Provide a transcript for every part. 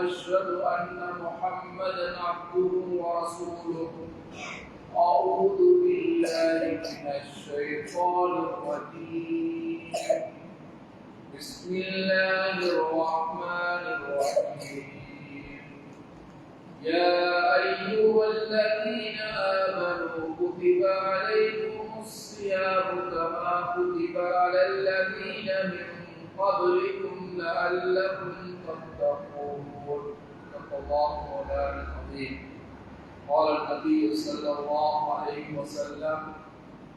وأشهد أن محمدا عبده ورسوله. أعوذ بالله من الشيطان الرجيم. بسم الله الرحمن الرحيم. يا أيها الذين آمنوا كتب عليكم الصيام كما كتب على الذين من قبلكم لعلكم الله مولانا العظيم قال النبي صلى الله عليه وسلم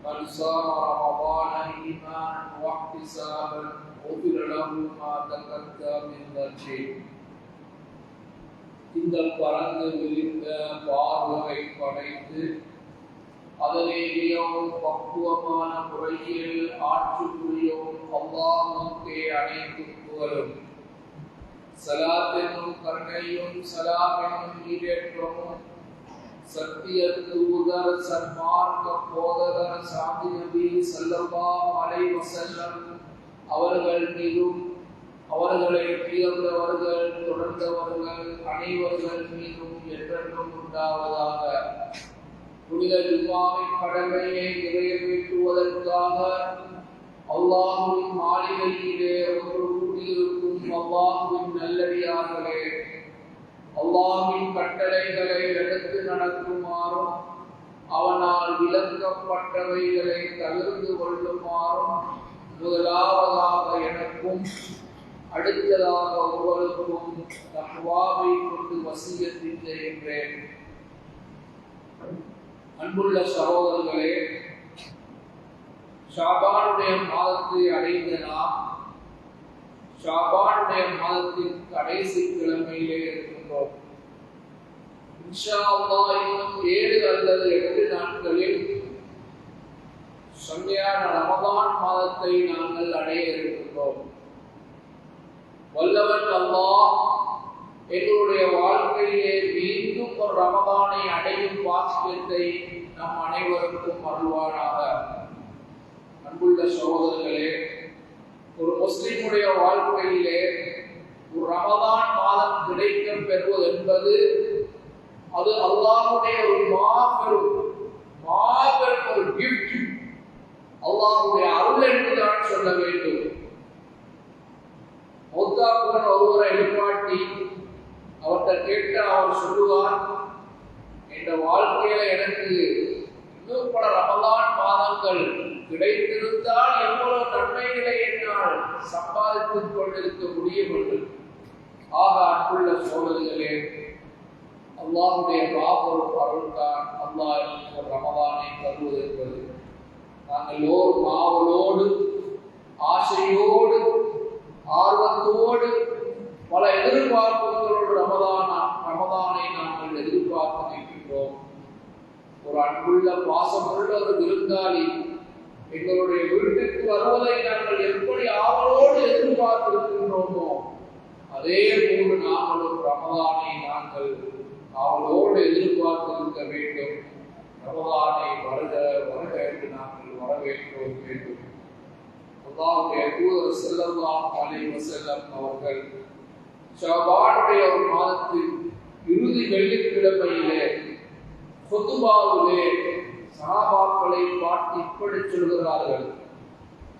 من صام رمضان ايمانا واحتسابا غفر له ما تقدم من ذنبه இந்த பறந்து விரிந்த பார்வை படைத்து அதனை மிகவும் பக்குவமான முறையில் ஆட்சி புரியும் அல்லாஹுக்கே அனைத்து புகழும் சலாத்தினும் கருணையும் சலாபனும் ஈடேற்றமும் சத்தியத்து உதர் சன்மார்க்க போதகர் சாந்தி நபி சல்லல்லா மலை வசல்லம் அவர்கள் மீதும் அவர்களை உயர்ந்தவர்கள் தொடர்ந்தவர்கள் அனைவர்கள் மீதும் என்றென்றும் உண்டாவதாக. புனித ஜும்மாவின் கடமையை நிறைவேற்றுவதற்காக அல்லாஹுவின் மாளிகையிலே ஒன்று கூடியிருக்கும் அல்லாஹுவின் நல்லடியார்களே அல்லாஹுவின் கட்டளைகளை எடுத்து நடக்குமாறும் அவனால் விளக்கப்பட்டவைகளை தவிர்த்து கொள்ளுமாறும் முதலாவதாக எனக்கும் அடுத்ததாக ஒருவருக்கும் தஹ்வாவை கொண்டு வசியத்தில் செய்கின்றேன் அன்புள்ள சகோதரர்களே ஷாபானுடைய மாதத்தை அடைந்த நாம் ஷாபானுடைய மாதத்தின் கடைசி கிழமையிலே இருக்கின்றோம் இன்னும் ஏழு அல்லது எட்டு நாட்களில் சொன்னியான ரமதான் மாதத்தை நாங்கள் அடைய இருக்கின்றோம். வல்லவன் அல்லா எங்களுடைய வாழ்க்கையிலே மீண்டும் ஒரு ரமதானை அடையும் பாக்கியத்தை நம் அனைவருக்கும் அருள்வானாக. அன்புள்ள சகோதரர்களே ஒரு முஸ்லிமுடைய வாழ்க்கையிலே ஒரு ரமதான் மாதம் கிடைக்க பெறுவது என்பது அது அல்லாஹுடைய ஒரு மாபெரும் மாபெரும் ஒரு கிஃப்ட் அல்லாஹுடைய அருள் என்றுதான் சொல்ல வேண்டும். மௌத்தாக்குடன் ஒருவரை எழுப்பாட்டி அவர்கிட்ட கேட்டு அவர் சொல்லுவார் இந்த வாழ்க்கையில எனக்கு இன்னும் பல ரமலான் மாதங்கள் கிடைத்திருந்தால் எவ்வளவு நன்மைகளை என்னால் சம்பாதித்துக் கொண்டிருக்க முடியும் என்று ஆக அன்புள்ள சோழர்களே அல்லாஹுடைய பாபொரு அருள்தான் அல்லாஹ் ஒரு ரமலானை தருவது என்பது நாங்கள் ஓர் ஆவலோடு ஆசையோடு ஆர்வத்தோடு பல எதிர்பார்ப்பு ரமதான ரமதானை நாங்கள் எதிர்பார்த்து நிற்கின்றோம் ஒரு அன்புள்ள பாசமுள்ள ஒரு விருந்தாளி. எங்களுடைய வீட்டுக்கு வருவதை நாங்கள் எப்படி ஆவலோடு எதிர்பார்த்திருக்கின்றோமோ அதே போன்று நாங்களும் ரமதானை நாங்கள் அவளோடு எதிர்பார்த்திருக்க வேண்டும். ரமதானை வருக வருக என்று நாங்கள் வரவேற்க வேண்டும். அல்லாவுடைய தூதர் செல்லல்லாம் அலைவ செல்லம் அவர்கள் ஒரு மாதத்தின் இறுதி வெள்ளிக்கிழமையிலே பொதுவாவிலே சகாபாக்களை பார்த்து இப்படி சொல்கிறார்கள்.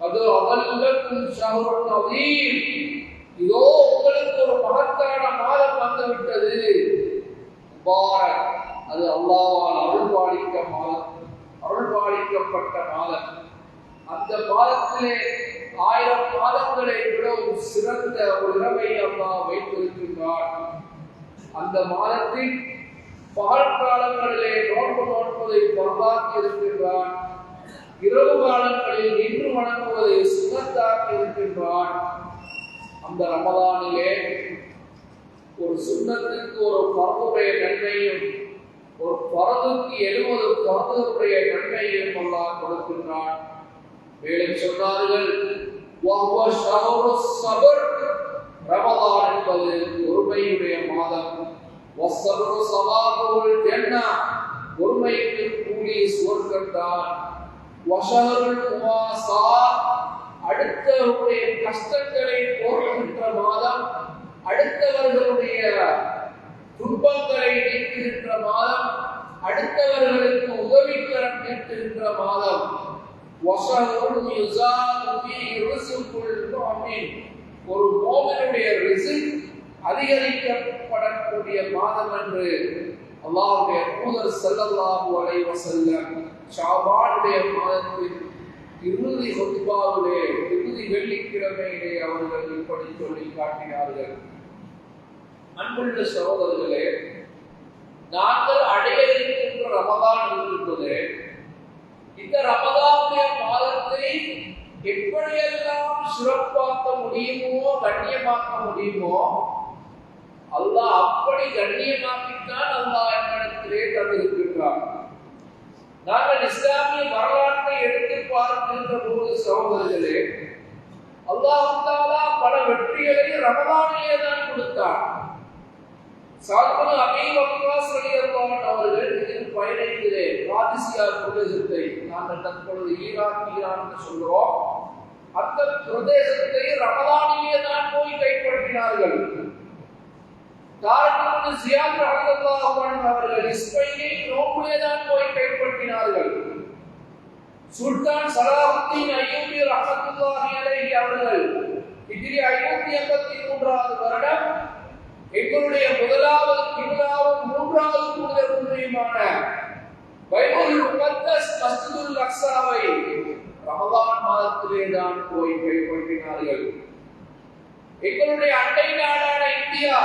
அது அவர்களுக்கும் சகோதரன் அதீம் இதோ உங்களுக்கு ஒரு மகத்தான மாதம் வந்துவிட்டது. முபாரக் அது அல்லாவால் அருள்பாலிக்க மாதம் அருள்பாலிக்கப்பட்ட மாதம் அந்த மாதத்திலே ஆயிரம் மாதங்களை விட சிறந்த ஒரு இரவை அம்மா வைத்திருக்கின்றார் அந்த மாதத்தில் பகல் காலங்களிலே நோன்பு நோன்பதை பொருளாக்கி இருக்கின்றான் இரவு காலங்களில் நின்று வணங்குவதை சுகத்தாக்கி இருக்கின்றான் அந்த ரமதானிலே ஒரு சுண்ணத்துக்கு ஒரு பரவுடைய நன்மையும் ஒரு பரதுக்கு எழுபது பரதுடைய நன்மையும் அல்லாஹ் கொடுக்கின்றான். மேலும் சொன்னார்கள் ரமதான் என்பது ஒருமையுடைய மாதம். வசர்வ சவாபுல் ஜன்னா பொறுமைக்கு கூடி சுவர்க்கத்தான் வசருள் உமாசா அடுத்தவருடைய கஷ்டங்களை போக்குகின்ற மாதம் அடுத்தவர்களுடைய துன்பங்களை நீக்குகின்ற மாதம் அடுத்தவர்களுக்கு உதவிக்கரம் நீட்டுகின்ற மாதம். வசருள் யுசாபி ருசுக்குள் ஒரு மோமனுடைய ரிசிக் அதிகரிக்கப்படக்கூடிய மாதம் என்று அல்லாவுடைய தூதர் ஸல்லல்லாஹு அலைஹி வஸல்லம் ஷாபானுடைய மாதத்தின் இறுதி ஹுத்பாவிலே இறுதி வெள்ளிக்கிழமையிலே அவர்கள் இப்படி சொல்லி காட்டினார்கள். அன்புள்ள சகோதரர்களே நாங்கள் அடைய இருக்கின்ற ரமதான் இருக்கின்றது இந்த ரமதானுடைய மாதத்தை எப்படியெல்லாம் சிறப்பாக்க முடியுமோ கண்ணியமாக்க முடியுமோ அல்லாஹ் அப்படி கண்ணியமாக்கித்தான் அல்லாஹ் என்னிடத்திலே தந்திருக்கின்றான். நாங்கள் இஸ்லாமிய வரலாற்றை எடுத்து பார்க்கின்ற போது சகோதரர்களே அல்லாஹாலா பல வெற்றிகளை ரமதானிலே தான் கொடுத்தார் சாத்மனு அபீ வக்காஸ் ரலியல்லாஹு அவர்கள் இதில் பயணிக்கிறே பாதிசியா பிரதேசத்தை நாங்கள் தற்பொழுது ஈரான் ஈரான் என்று சொல்கிறோம். அந்த பிரதேசத்தை ரமதானிலே தான் போய் கைப்பற்றினார்கள். காரணம் ஜியாத் ரஹ்மத்துல்லாஹு அன்ஹு அவர்கள் இஸ்பெயினை நோக்கிலே தான் போய் கைப்பற்றினார்கள். சுல்தான் சலாஹுத்தீன் அய்யூபி ரஹ்மத்துல்லாஹி அலைஹி அவர்கள் ஹிஜ்ரி 583வது வருடம் எங்களுடைய முதலாவது கிபிலாவும் மூன்றாவது கூடுதல் பூமியுமான பைபிள் முகத்தஸ் மஸ்ஜிதுல் அக்ஸாவை ரமலான் மாதத்திலே தான் போய் கைப்பற்றினார்கள். எங்களுடைய அண்டை நாடான இந்தியா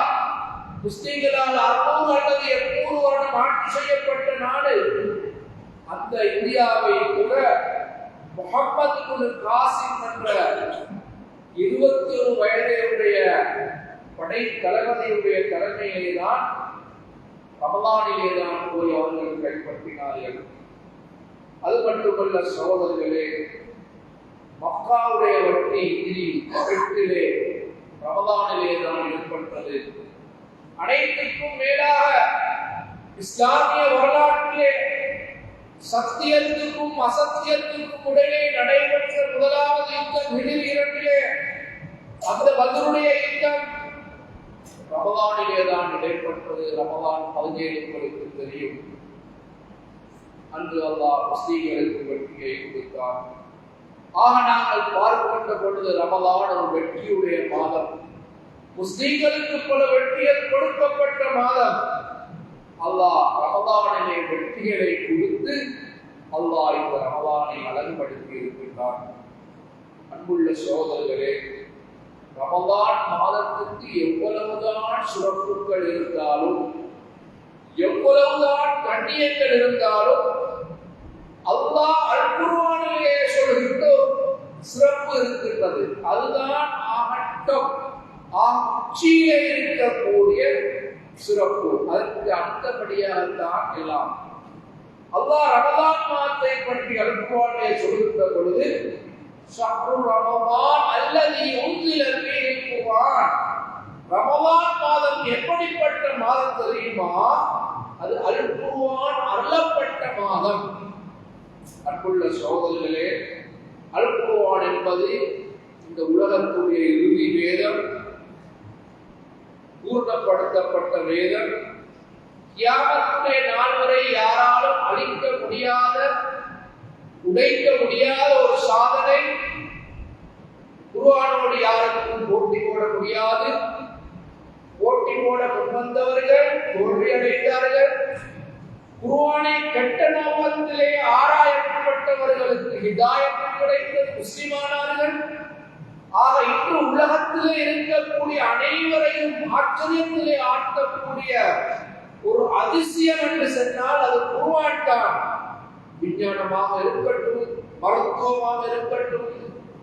முஸ்லீம்களால் அறுநூறு அல்லது எட்நூறு வருடம் ஆட்சி செய்யப்பட்ட நாடு. அந்த இந்தியாவை கூட முகமது குரு காசிம் என்ற இருபத்தி ஒரு வயதையுடைய படை தளபதியுடைய தலைமையிலே தான் ரமலானிலே தான் போய் அவர்கள் கைப்பற்றினார்கள். அது மட்டுமல்ல சகோதரர்களே மக்காவுடைய வட்டி இதிரி எட்டிலே ரமலானிலே தான் ஏற்பட்டது. அனைத்துக்கும் மேலாக இஸ்லாமிய வரலாற்றிலே சத்தியத்துக்கும் அசத்தியத்துக்கும் உடனே நடைபெற்ற முதலாவது யுத்தம் இரண்டிலே அந்த பதிலுடைய யுத்தம் ரமதானிலே தான் நடைபெற்றது. ரமதான் பதினேழு உங்களுக்கு தெரியும். அன்று அல்லாஹ் முஸ்லீம்களுக்கு வெற்றியை கொடுத்தார் ஆக நாங்கள் பார்க்கின்ற பொழுது ரமதான் ஒரு வெற்றியுடைய மாதம். முஸ்லீம்களுக்கு பல வெற்றிகள் கொடுக்கப்பட்ட மாதம். அல்லாஹ் ரமதானிலே வெற்றிகளை கொடுத்து அல்லாஹ் இந்த ரமதானை அழகுபடுத்தி இருக்கின்றார் அன்புள்ள சோதரர்களே ரமதான் மாதத்துக்கு எவ்வளவுதான் சிறப்புகள் இருந்தாலும் எவ்வளவுதான் கண்ணியங்கள் இருந்தாலும் அல்லாஹ் அல்குர்ஆனிலே சொல்கின்ற சிறப்பு இருக்கின்றது. அதுதான் ஆகட்டம். ஆட்சியிலே இருக்கக்கூடிய சிறப்பு. அதற்கு அடுத்தபடியாக தான் எல்லாம். அல்லாஹ் ரமலான் மாதத்தை பற்றி அல்குர்ஆனிலே சொல்கின்ற பொழுது ஷஹ்ரு ரமதான் அல்லதி உன்சில ஃபீஹி மாதம் எப்படிப்பட்ட மாதம் தெரியுமா? அது அல் அல்லப்பட்ட அருளப்பட்ட மாதம். அன்புள்ள சகோதரர்களே அல் என்பது இந்த உலகத்துடைய இறுதி வேதம். பூர்ணப்படுத்தப்பட்ட வேதம் கியாமத்துடைய நாள் வரை யாராலும் அழிக்க முடியாத உடைக்க முடியாத ஒரு சாதனை குருவானோடு யாருக்கும் போட்டி போட முடியாது. போட்டி போட முன்வந்தவர்கள் தோல்வியடைந்தார்கள். குருவானை கெட்ட நோக்கத்திலே ஆராயப்பட்டவர்களுக்கு ஹிதாயத்து கிடைத்த முஸ்லிமானார்கள். ஆக இன்று உலகத்திலே இருக்கக்கூடிய அனைவரையும் ஆச்சரியத்திலே ஆட்டக்கூடிய ஒரு அதிசயம் என்று சொன்னால் அது குருவான் தான் விஞ்ஞானமாக இருக்கட்டும் மருத்துவமாக இருக்கட்டும்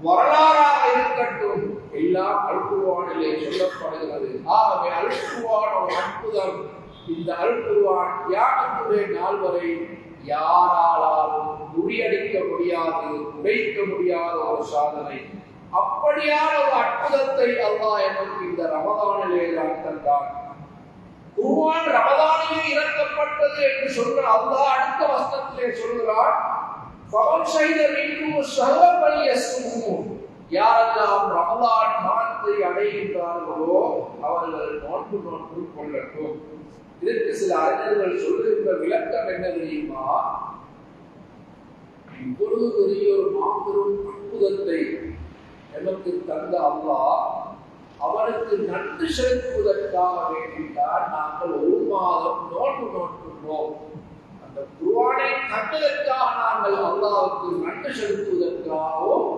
வரலாறாக இருக்கட்டும் எல்லாம் அல்குவானிலே சொல்லப்படுகிறது. ஆகவே அல்குவான் ஒரு அற்புதம். இந்த அல் குர்ஆன் நாள் வரை யாராலும் முறியடிக்க முடியாது உடைக்க முடியாத ஒரு சாதனை. அப்படியான ஒரு அற்புதத்தை அல்லாஹ் எனக்கு இந்த ரமதானிலே தான் தந்தான். குர்ஆன் ரமதானிலே இறக்கப்பட்டது என்று சொல்ற அல்லாஹ் அடுத்த வசனத்திலே சொல்கிறான் பவன் செய்த மீண்டும் சகபல் யஸ்முஹு யாரெல்லாம் ரமலான் மாதத்தை அடைகின்றார்களோ அவர்கள் நோன்பு நோன்பு கொள்ளட்டும். இதற்கு சில அறிஞர்கள் சொல்லுகின்ற விளக்கம் என்ன தெரியுமா? இவ்வளவு பெரிய ஒரு மாபெரும் அற்புதத்தை எமக்கு தந்த அம்மா அவனுக்கு நன்றி செலுத்துவதற்காக வேண்டித்தான் நாங்கள் ஒரு மாதம் நோட்டு நோட்டுகிறோம் அந்த குருவானை கண்டதற்காக நாங்கள் அல்லாவுக்கு நன்றி செலுத்துவதற்காகவும்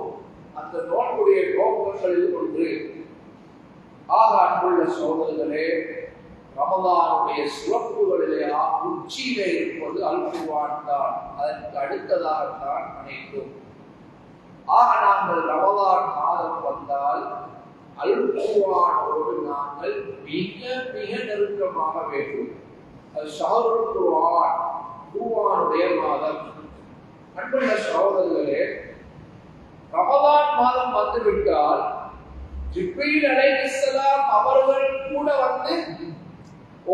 அந்த நோட்டுடைய நோக்கங்களில் ஒன்று. ஆக அன்புள்ள சோதர்களே ரமதானுடைய சிறப்புகளிலே உச்சியிலே இருப்பது அல்குவான் தான். அதற்கு அடுத்ததாகத்தான் அனைத்தும் ஆக நாங்கள் ரமலான் மாதம் வந்தால் அல்குவானோடு நாங்கள் மிக மிக நெருக்கமாக வேண்டும். அது ஷஹருல் மாதம். அன்புள்ள சகோதரர்களே ரமதான் மாதம் வந்துவிட்டால் ஜிப்ரீல் அலைஹிஸ்ஸலாம் அவர்கள் கூட வந்து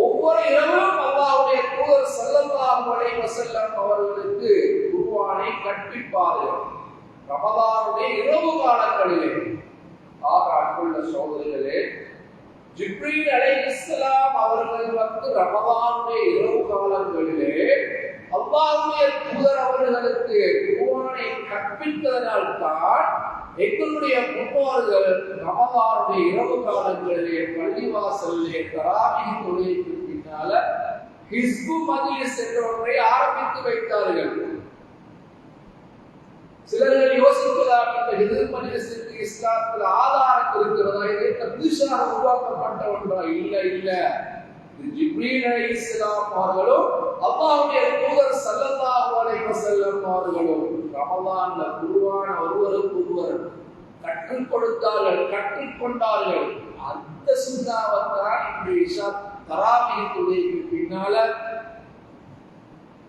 ஒவ்வொரு இரவும் அல்லாஹ்வுடைய தூதர் ஸல்லல்லாஹு அலைஹி வஸல்லம் அவர்களுக்கு குர்ஆனை கற்பிப்பார்கள். ரமதானுடைய இரவு காலங்களிலே. ஆக அன்புள்ள சோதரிகளே ஜிப்ரீல் அலைஹிஸ்ஸலாம் அவர்கள் வந்து ரமதானுடைய இரவு காலங்களிலே அல்லாஹ்வுடைய தூதர் அவர்களுக்கு குர்ஆனை கற்பித்ததனால் தான் எங்களுடைய முன்னோர்கள் ரமதானுடைய இரவு காலங்களிலே பள்ளிவாசலிலே தராமி தொழிலுக்கு பின்னால ஹிஸ்பு மஜ்லிஸ் என்ற ஒன்றை ஆரம்பித்து வைத்தார்கள். சிலர்கள் யோசிக்கலாம் இந்த ஹிஸ்பு மஜ்லிஸுக்கு இஸ்லாத்தில் ஆதாரம் இருக்கிறதா? இது என்ன புதுசாக உருவாக்கப்பட்ட ஒன்றா இல்ல இல்ல. இது ஜிப்ரீல் அலைஹிஸ்ஸலாம் அவர்களும் அல்லாஹ்வுடைய தூதர் ஸல்லல்லாஹு அலைஹி வஸல்லம் அவர்களும் ரமலான்ல குர்ஆன் ஒருவருக்கு ஒருவர் கற்றுக் கொடுத்தார்கள் கற்றுக்கொண்டார்கள் அந்த சுண்ணாவத்தான் இன்று இஷா தராபி தொழுகைக்கு பின்னால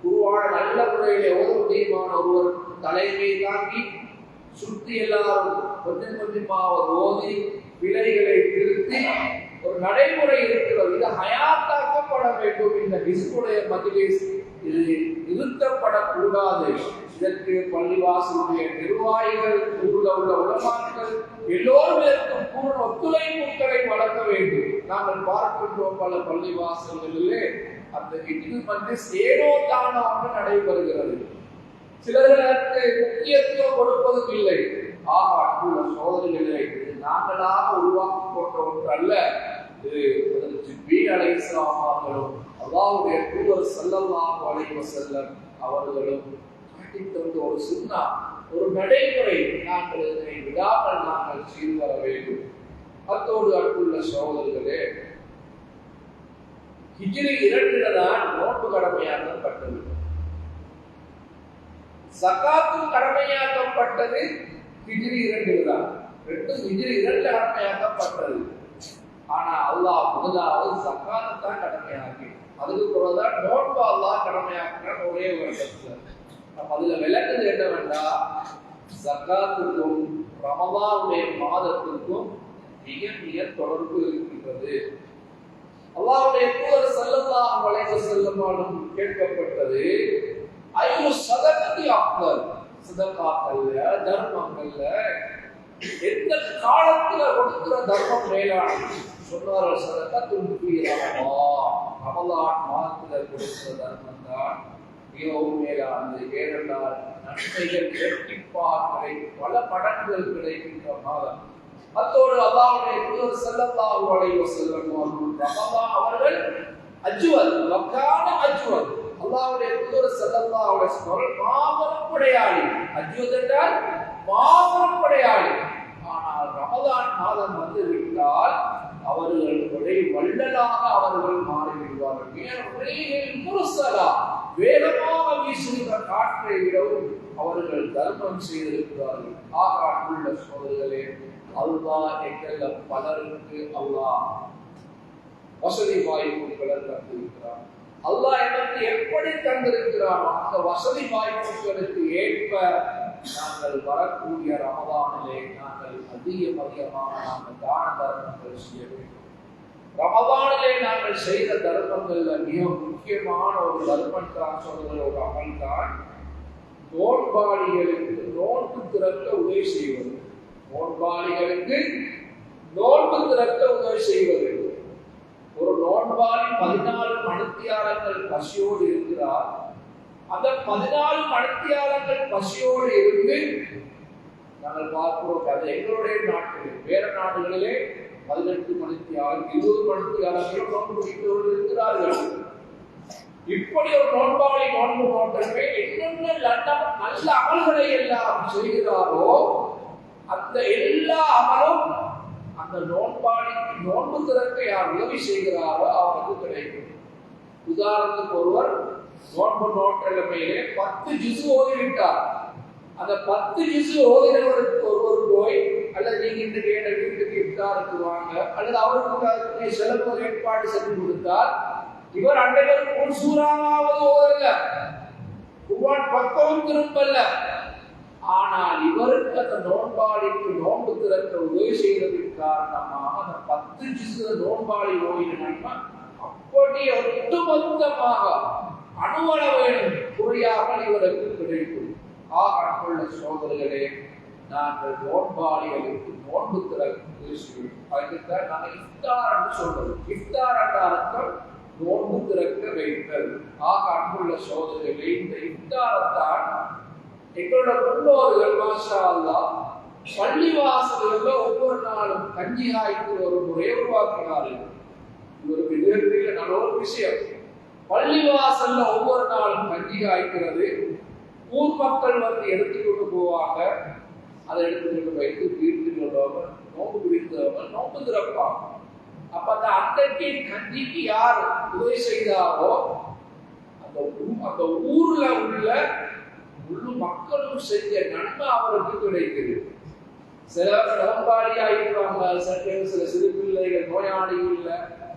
குருவான நல்ல முறையிலே ஓத முடியுமான ஒருவர் தலைமை தாங்கி சுற்றி எல்லாரும் கொஞ்சம் கொஞ்சமாக ஓதி விலைகளை திருத்தி ஒரு நடைமுறை இருக்கிறது. இது ஹயாத்தாக்கப்பட வேண்டும். இந்த விசுடைய மஜ்லிஸ் இது நிறுத்தப்படக்கூடாது. இதற்கு பள்ளிவாசலுடைய நிர்வாகிகள் ஊர்ல உள்ள உடமாக்கள் எல்லோரும் இருக்கும் பூர்ண ஒத்துழைப்புகளை வழங்க வேண்டும். நாங்கள் பார்க்கின்றோம் பல பள்ளிவாசல்களிலே. அந்த இடிவு வந்து ஏனோ தானோ நடைபெறுகிறது. சிலர்களுக்கு முக்கியத்துவம் கொடுப்பதும் இல்லை. ஆக அன்புள்ள சோதனைகளே இது நாங்களாக உருவாக்கி கொண்ட ஒன்று அல்ல. இது ஜிப்ரீல் அலைஸ்லாம் அவர்களும் அல்லாவுடைய தூவர் செல்லல்லாம் அலைஹி செல்லம் அவர்களும் காட்டித் தந்த ஒரு சுண்ணா ஒரு நடைமுறை நாங்கள் இதனை விடாமல் நாங்கள் செய்து வர வேண்டும். அத்தோடு அன்புள்ள சகோதரர்களே ஹிஜ்ரி இரண்டில தான் நோட்டு கடமையாக்கப்பட்டது. சகாத்தும் கடமையாக்கப்பட்டது ஹிஜ்ரி இரண்டில் தான் ரெண்டும் ஹிஜ்ரி இரண்டு கடமையாக்கப்பட்டது. ஆனா அல்லாஹ் முதலாவது சக்காத்து தான் கடமையாக்கி அதுக்கு பிறகுதான் நோட்டு அல்லாஹ் கடமையாக்குறான் ஒரே வருஷத்துல நம்ம அதுல விளக்குது என்னவென்றா சக்காத்துக்கும் ரமலானுடைய மாதத்துக்கும் மிக மிக தொடர்பு இருக்கின்றது. அல்லாவுடைய தூதர் செல்லல்லா அலைஹி வஸல்லம் கேட்கப்பட்டது ஐயோ சதகதி ஆக்கள் சதகாக்கல்ல தர்மங்கள்ல எந்த காலத்துல கொடுக்கிற தர்மம் மேலானது? சொன்னார்கள் சதகத்தும் ரமலான் மாதத்துல கொடுக்கிற தர்மம் தான் மிகவும் மேலானது. ஏனென்றால் நன்மைகள் இரட்டிப்பாக கிடைக்கும். பல படங்கள் கிடைக்கின்ற மாதம். அத்தோடு அல்லாவுடைய தூதர் ஸல்லல்லாஹு அலைஹி வஸல்லம் அவர்கள் அவர்கள் அஜ்வல் மக்கான அஜ்வல். அல்லாஹ்வுடைய தூதர் ஸல்லல்லாஹு அலைஹி வஸல்லம் மாபெரும் படையாளி. அஜ்வல் என்றால் மாபெரும் படையாளி. ஆனால் ரமதான் மாதம் வந்து விட்டால் அவர்கள் ஒரே வள்ளலாக அவர்கள் மாறிவிடுவார்கள். ஏன்? முரசலா. வேகமாக வீசுகின்ற காற்றை விடவும் அவர்கள் தர்மம் செய்திருக்கிறார்கள். ஆக அன்புள்ள சோதர்களே அல்லா எங்கள் பலருக்கு அல்லாஹ் வசதி வாய்ப்புகளை தந்திருக்கிறார். அல்லாஹ் எனக்கு எப்படி தந்திருக்கிறானோ அந்த வசதி வாய்ப்புகளுக்கு ஏற்ப நாங்கள் வரக்கூடிய ரமதானிலே நாங்கள் அதிகம் அதிகமாக நாங்கள் தான தர்மங்கள் செய்ய வேண்டும். ரமதானிலே நாங்கள் செய்த தர்மங்கள்ல மிக முக்கியமான ஒரு தர்மம் தான் சொல்கிற ஒரு அமல் தான் நோன்பாளிகளுக்கு நோன்பு திறக்க உதவி செய்வது. நோன்பாளிகளுக்கு நோன்பு திறக்க உதவி செய்வது. ஒரு நோன்பாளி பதினாலு மணித்தியாரங்கள் பசியோடு இருக்கிறார். அந்த பதினாலு மணித்தியாரங்கள் பசியோடு இருந்து நாங்கள் பார்க்கிறோம் அது எங்களுடைய நாட்டில் வேற நாடுகளிலே பதினெட்டு மணித்தியாளர் இருபது மணித்தியாளர்களும் நோன்பு வைத்தவர்கள் இருக்கிறார்கள். இப்படி ஒரு நோன்பாளி நோன்பு நோட்டமே என்னென்ன நல்ல அமல்களை எல்லாம் செய்கிறாரோ அந்த எல்லா அமலும் அந்த நோன்பாளிக்கு நோன்பு திறக்க யார் உதவி செய்கிறாரோ அவருக்கு கிடைக்கும். உதாரணத்துக்கு ஒருவர் நோன்பு நோட்டமையிலே பத்து ஜிசு ஓதிவிட்டார். அந்த பத்து ஜிசு ஓதினவருக்கு ஒருவர் போய் அல்லது நீங்க இந்த கேட்ட வீட்டுக்கு இஃப்தாருக்கு வாங்க அல்லது அவருக்கு அதுக்கு செலவு ஏற்பாடு செஞ்சு கொடுத்தால் இவர் அன்றைக்கு ஒரு சூறாவது ஓதுங்க குர்ஆன் பக்கம் திரும்பல. ஆனால் இவருக்கு அந்த நோன்பாளிக்கு நோன்பு திறக்க உதவி செய்வதற்கு காரணமாக அந்த பத்து ஜிசு நோன்பாளி ஓய்வு நன்மை அப்படி ஒட்டுமொத்தமாக அணுவளவு குறையாமல் இவருக்கு கிடைக்கும். ஆக அன்புள்ள சோதரிகளே நாங்கள் நோன்பாளிகளுக்கு நோன்பு திறக்கும் உதவி அதுக்குத்தான் நாங்கள் இஃப்தார் என்று சொல்றது இஃப்தார் என்ற அர்த்தம் நோன்பு திறக்க வைத்தல் ஆக அன்புள்ள சோதர்களே இந்த இஃப்தாரத்தான் எங்களோட முன்னோர்கள் மாஷா அல்லா பள்ளிவாசல்கள் ஒவ்வொரு நாளும் கஞ்சி காய்க்கு ஒரு முறையை உருவாக்கினார்கள். ஒரு மிகப்பெரிய நல்ல ஒரு விஷயம். பள்ளிவாசல்ல ஒவ்வொரு நாளும் கஞ்சி காய்க்கிறது. ஊர் மக்கள் வந்து எடுத்துக்கொண்டு போவாங்க. அதை எடுத்துக்கொண்டு வைத்து தீர்த்து உள்ளவங்க நோம்பு பிடித்தவங்க நோம்பு திறப்பாங்க அப்ப அந்த அன்றைக்கு கஞ்சிக்கு யார் உதவி செய்தாரோ அந்த ஊ- அந்த ஊர்ல உள்ள முழு மக்களும் செஞ்ச நன்மை அவருக்கு கிடைக்குது. சில நோம்பாளியா இருப்பாங்க சில சில சிறு பிள்ளைகள் நோயாளிகள் இல்ல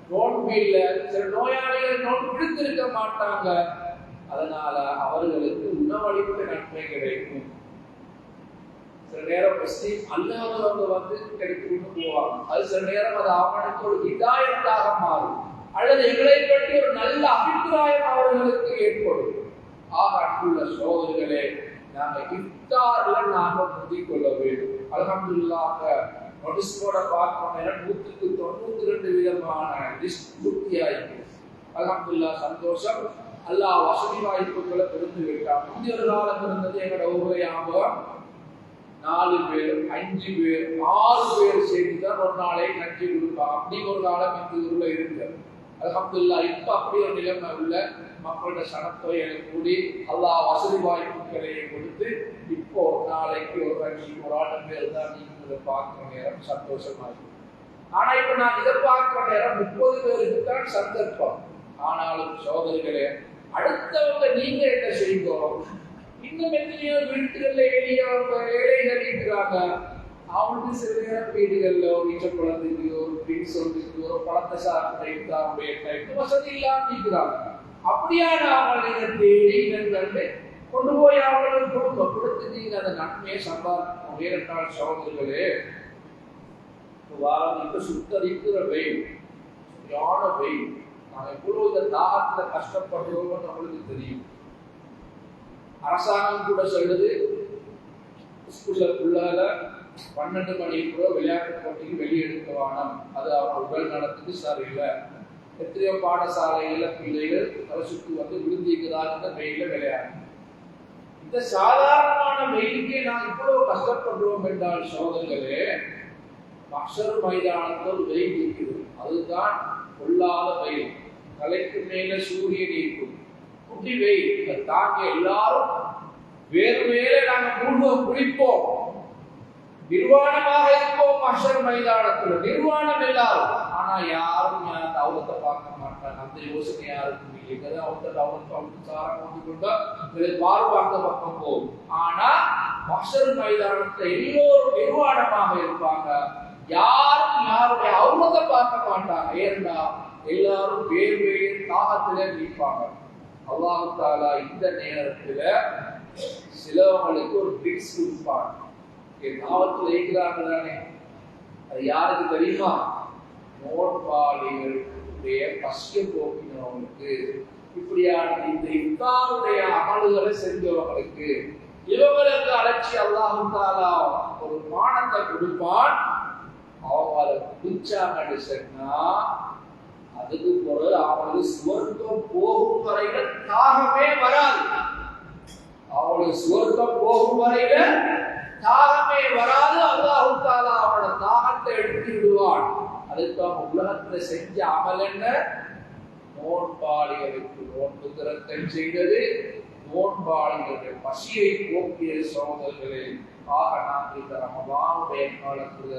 நோன்பு இல்ல சில நோயாளிகள் நோன்பு பிடித்திருக்க மாட்டாங்க. அதனால அவர்களுக்கு உணவளிப்பு நன்மை கிடைக்கும். சில நேரம் முஸ்லீம் அல்லாதவங்க வந்து கிடைக்கணும்னு போவாங்க. அது சில நேரம் அது அவனுக்கு ஒரு இதாயத்தாக மாறும். அல்லது எங்களை பற்றி ஒரு நல்ல அபிப்பிராயம் அவர்களுக்கு ஏற்படும். ஆக அன்புள்ள சோதனைகளே நாங்க இஃப்தார்ல நாங்கள் முந்திக் கொள்ள வேண்டும். அல்ஹம்துலில்லாஹ் நோட்டீஸ் போர்ட பார்க்க நூற்றுக்கு தொண்ணூத்தி ரெண்டு விதமான லிஸ்ட் பூர்த்தியாயிருக்கு. அல்ஹம்துலில்லாஹ் சந்தோஷம். அல்லாஹ் வசதி வாய்ப்புகளை திறந்து விட்டான். முந்தைய ஒரு காலம் இருந்தது எங்களோட ஊரை ஞாபகம் நாலு பேர் அஞ்சு பேர் ஆறு பேர் சேர்ந்து தான் ஒரு நாளை கஞ்சி கொடுப்பாங்க. அப்படி ஒரு காலம் இந்த ஊர்ல இருக்கு அலமதுல்லா இப்ப அப்படி ஒரு நிலைமை உள்ள மக்களோட சனத்தொகையை கூடி எல்லா வசதி வாய்ப்புகளையும் கொடுத்து இப்போ ஒரு நாளைக்கு ஒரு கட்சி ஒரு ஆட்டம் பேர் தான் நீங்க பார்க்கிற நேரம் சந்தோஷமா இருக்கும் ஆனா இப்ப நான் இதை பார்க்கிற நேரம் முப்பது பேருக்கு தான் சந்தர்ப்பம். ஆனாலும் சோதனைகளே அடுத்தவங்க நீங்க என்ன செய்கிறோம் இன்னும் எத்தனையோ வீட்டுகள்ல எளிய ஏழைகள் இருக்கிறாங்க. அவங்களுக்கு சில நேரம் வீடுகள்ல ஒரு வீச்ச குழந்தைக்கு ஒரு ட்ரிங்க்ஸ் வந்துருக்கு ஒரு பழத்தை சாப்பிட்டு அவருடைய டைம் வசதி இல்லாம இருக்கிறாங்க. அப்படியான அவர்களை தேடி கண்டு கொண்டு போய் அவங்களுக்கு கொடுக்க கொடுத்து நீங்க அந்த நன்மையை சம்பாதிக்கணும். ஏறென்றால் சகோதரர்களே வாரம் இப்ப சுத்தரிக்கிற வெயில் சரியான வெயில். நாங்க எவ்வளவு இந்த தாகத்துல கஷ்டப்படுறோம்னு நம்மளுக்கு தெரியும். அரசாங்கம் கூட சொல்லுது ஸ்கூல்ல பிள்ளைல பன்னெண்டு மணிக்கு விளையாட்டு போட்டிக்கு வெளியெடுக்க வேணாம். அது அவங்க உடல் நலத்துக்கு சரியில்லை. எத்தனையோ பாடசாலைகள்ல பிள்ளைகள் அதை சுற்றி வந்து விழுந்திக்குதான் வெயில விளையாடும் இந்த சாதாரணமான வெயிலுக்கே நாம் இவ்வளவு கஷ்டப்படுறோம் என்றால் சோதர்களே மக்சர் மைதானத்தில் வெயில் இருக்குது அதுதான் கொள்ளாத வெயில். தலைக்கு மேல சூரியன் இருக்கும். குட்டி தாங்க எல்லாரும் வேறு மேலே நாங்க மூழ்கம் குளிப்போம் நிர்வாணமாக இருப்போம் மஷர் மைதானத்துல. நிர்வாணம் எல்லாரும். ஆனா யாரும் அந்த அவலத்தை பார்க்க மாட்டாங்க. அந்த யோசனை யாருக்கும் இல்லை. எங்கதான் அவர்த்த அவருக்கு சாரம் கொண்டு கொண்டா இதை பார்வை அந்த பக்கம் போகும். ஆனா மஷர் மைதானத்துல எல்லோரும் நிர்வாணமாக இருப்பாங்க. யாரும் யாருடைய அவலத்தை பார்க்க மாட்டாங்க. ஏன்னா எல்லாரும் வேறு வேறு தாகத்துல நிற்பாங்க. அல்லாஹு தாலா இந்த நேரத்துல சிலவங்களுக்கு ஒரு ட்ரிக்ஸ் கொடுப்பாங்க என் தாவத்தில் இருக்கிறாங்க தானே அது யாருக்கு தெரியுமா? நோட்பாளிகளுடைய பசிய போக்கினவங்களுக்கு. இப்படியான இந்த இத்தாருடைய அமல்களை செஞ்சவங்களுக்கு இவங்களுக்கு அழைச்சி அல்லாஹு தாலா ஒரு மானத்தை கொடுப்பான். அவங்க அதை குடிச்சாங்கன்னு சொன்னா அதுக்கு பிறகு அவனுக்கு சுவர்க்கம் போகும் வரையில தாகமே வராது. அவங்களுக்கு சுவர்க்கம் போகும் வரையில தாகமே வராது. அல்லாஹு தாலா அவனோட தாகத்தை எடுத்து விடுவான். அதுக்கு அவன் உலகத்துல செஞ்ச அமல் என்ன? நோன்பாளிகளுக்கு நோன்பு திறத்தை செய்தது. நோன்பாளிகளுடைய பசியை போக்கிய சோதர்களே ஆக நாம் இந்த ரமபானுடைய காலத்துல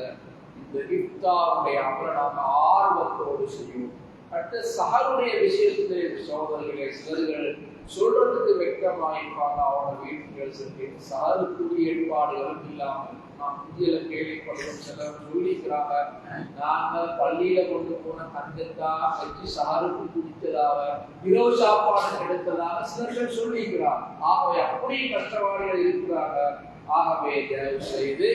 இந்த இப்தாருடைய அமலை நாம் ஆர்வத்தோடு செய்யும் அடுத்த சகருடைய விஷயத்திலே சோதர்களே சிலர்கள் சொல்றதுக்கு வெட்கமாயிருப்பாங்க அவனோட வீட்டுகள் சென்று. சாருக்குரிய ஏற்பாடுகளும் இல்லாமல் நான் புதிய கேள்விப்படுறோம் சிலர் சொல்லிக்கிறாங்க நாங்க பள்ளியில கொண்டு போன கண்டத்தா வச்சு சாருக்கு குடித்ததாக இரவு சாப்பாடு எடுத்ததாக சிலர்கள் சொல்லிக்கிறார் ஆகவே அப்படி கஷ்டவாதிகள் இருக்கிறாங்க. ஆகவே தயவு செய்து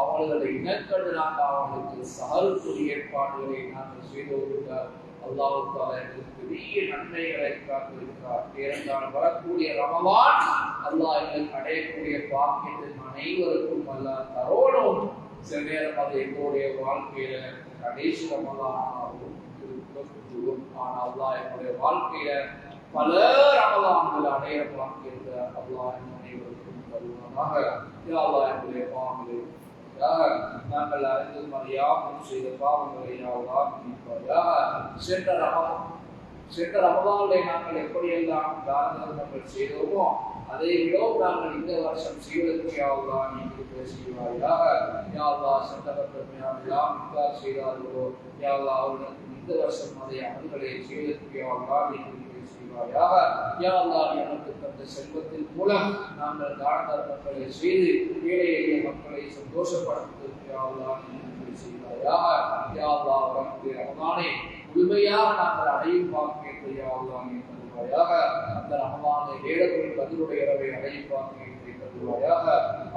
அவர்களை இனக்கண்டு நாங்கள் அவர்களுக்கு சாருக்குரிய ஏற்பாடுகளை நாங்கள் செய்து வருகிறார் அல்லாஹு எங்களுக்கு பெரிய நன்மைகளை காத்திருக்கிறார் ஏனென்றால் வரக்கூடிய ரமவான் அல்லாஹ் எங்களுக்கு அடையக்கூடிய பாக்கியத்தின் அனைவருக்கும் அல்ல தரோடும். சில நேரம் அது எங்களுடைய வாழ்க்கையில கடைசி ரமலானாகவும் இருக்கக்கூடும் ஆனால் அல்லாஹ் எங்களுடைய வாழ்க்கையில பல ரமலான்கள் அடைய பாக்கியத்தை அல்லாஹ் எங்கள் அனைவருக்கும் தருவானாக. யா என்னுடைய எங்களுடைய பாவங்களை நாங்கள் அறிந்து அறியாமல் செய்த பாவங்களை யாவா மன்னிப்பாயாக சென்ற ரமம் சென்ற ரமதானுடைய நாங்கள் எப்படியெல்லாம் தான தர்மங்கள் செய்தோமோ அதை விட நாங்கள் இந்த வருஷம் செய்வதற்கு யாவெல்லாம் நீங்கள் செய்வாயாக யாவா சட்டபத்தம் யாரெல்லாம் செய்தார்களோ யாவா அவர்களுக்கு இந்த வருஷம் அதை அமல்களை செய்வதற்கு யாவெல்லாம் நீங்கள் செய்வாயாக. யா அல்லாஹ் எனக்கு தந்த செல்வத்தின் மூலம் நாங்கள் தான தர்மங்களை செய்து ஏழை எளிய மக்களை சந்தோஷப்படுத்துவதற்கு யா அல்லாஹ் நீங்கள் செய்வாயாக. யா அல்லாஹ் வரக்கூடிய ரமதானை முழுமையாக நாங்கள் அடையும் பார்க்கின்ற யா அல்லாஹ் நீ தருவாயாக. அந்த ரமதானை ஏழக்கூடிய பதிலுடைய இரவை அடையும் பார்க்கின்ற தருவாயாக.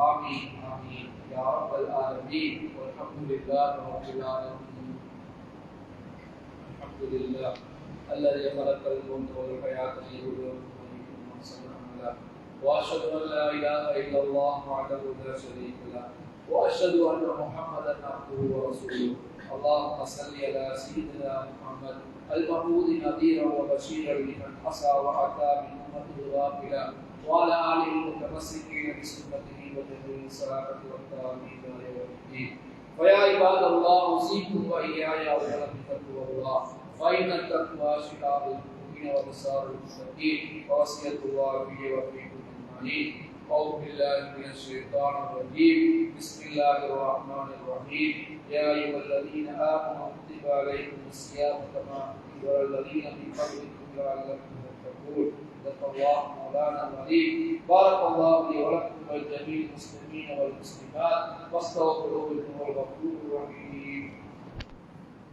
ஆமீன் ஆமீன். யா ரப்பல் ஆலமீன். வல்ஹம்துலில்லாஹி ரப்பில் الحمد لله الذي خلق الموت والحياة ليبلوكم أيكم أحسن عملا وأشهد أن لا إله إلا الله وحده لا شريك له وأشهد أن محمدا عبده ورسوله اللهم صل على سيدنا محمد، المحمود نذيرا وبشيرا لمن عصى وأتى من أمته غافلا وعلى آله المتمسكين بسنته وجهه الصلاة والتعليم إلى يوم الدين فيا عباد الله، أوصيكم وإياي أولا بتقوى الله. فإن التقوى شعار المؤمنين وبصار المتقين. ووصية الله في وفيكم أجمعين. أعوذ بالله من الشيطان الرجيم. بسم الله الرحمن الرحيم. يا أيها الذين آمنوا كتب عليكم الصيام كما كتب على الذين من قبلكم لعلكم تتقون. صدق الله مولانا العظيم. بارك الله لي ولكم ولجميع المسلمين والمسلمات. واستغفروه انه الغفور الرحيم.